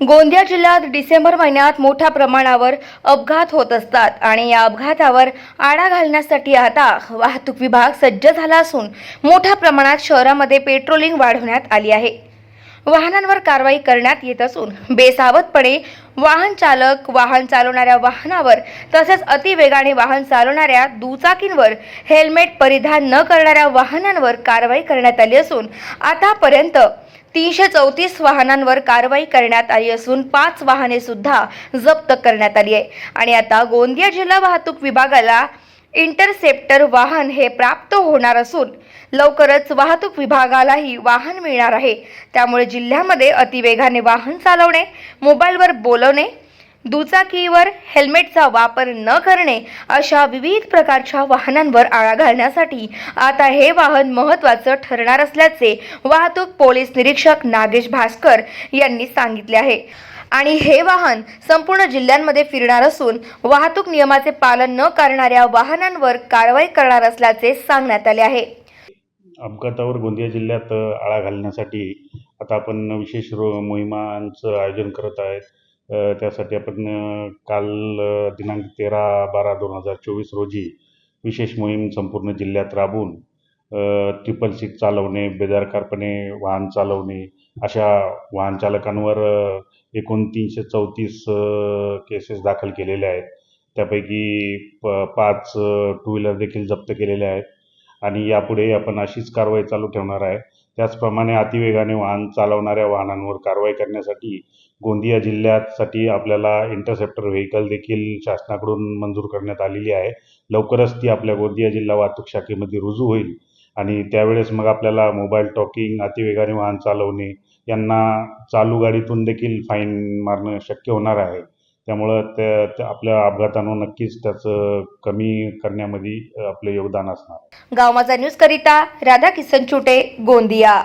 गोंदिया जिल्ह्यात डिसेंबर महिन्यात मोठ्या प्रमाणावर अपघात होत असतात आणि या अपघातावर आळा घालण्यासाठी आता वाहतूक विभाग सज्ज झाला असून मोठ्या प्रमाणात शहरामध्ये पेट्रोलिंग वाढवण्यात आली आहे. वाहनांवर कारवाई करण्यात येत असून बेसावधपणे वाहन चालक वाहन चालवणाऱ्या वाहनावर तसेच अतिवेगाने वाहन चालवणाऱ्या दुचाकींवर हेल्मेट परिधान न करणाऱ्या वाहनांवर कारवाई करण्यात आली असून आतापर्यंत तीनशे चौतीस वाहनांवर कारवाई करण्यात आली असून पाच वाहने सुद्धा जप्त करण्यात आली आहे. आणि आता गोंदिया जिल्हा वाहतूक विभागाला इंटरसेप्टर वाहन हे प्राप्त होणार असून लवकरच वाहतूक विभागालाही वाहन मिळणार आहे. त्यामुळे जिल्ह्यामध्ये अतिवेगाने वाहन चालवणे मोबाईलवर बोलवणे दुचाकीवर हेल्मेटचा वापर न करणे अशा विविध प्रकारच्या वाहनांवर आळा घालण्यासाठी आता हे वाहन महत्त्वाचं ठरणार असल्याचे वाहतूक पोलीस निरीक्षक नागेश भास्कर यांनी सांगितले आहे. आणि हे वाहन संपूर्ण जिल्ह्यांमध्ये फिरणार असून वाहतूक नियमाचे पालन न करणाऱ्या वाहनांवर कारवाई करणार असल्याचे सांगण्यात आले आहे. अपघातावर गोंदिया जिल्ह्यात आळा घालण्यासाठी आता आपण विशेष मोहिमांचं आयोजन करत आहेत. त्यासाठी आपण काल दिनांक तेरा बारा दोन हजार चोवीस रोजी विशेष मोहीम संपूर्ण जिल्ह्यात राबवून ट्रिपल सीट चालवणे बेदरकारपणे वाहन चालवणे अशा वाहन चालकांवर एकूण तीनशे चौतीस केसेस दाखल केलेल्या आहेत. त्यापैकी प पाच टू व्हीलर देखील जप्त केलेल्या आहेत. आणि यापुढे आपण अशीच कारवाई चालू ठेवणार आहे. त्याचप्रमाणे अतिवेगाने वाहन चालवणाऱ्या वाहनांवर कारवाई करण्यासाठी गोंदिया जिल्ह्यासाठी आपल्याला इंटरसेप्टर व्हेकल देखील शासनाकडून मंजूर करण्यात आलेली आहे. लवकरच ती आपल्या गोंदिया जिल्हा वाहतूक शाखेमध्ये रुजू होईल आणि त्यावेळेस मग आपल्याला मोबाईल टॉकिंग अतिवेगाने वाहन चालवणे यांना चालू गाडीतून देखील फाईन मारणं शक्य होणार आहे. त्यामुळं त्या त्या आपल्या अपघातानं नक्कीच त्याचं कमी करण्यामध्ये आपलं योगदान असणार. गाव माझा न्यूज करिता राधा किसन चुटे गोंदिया.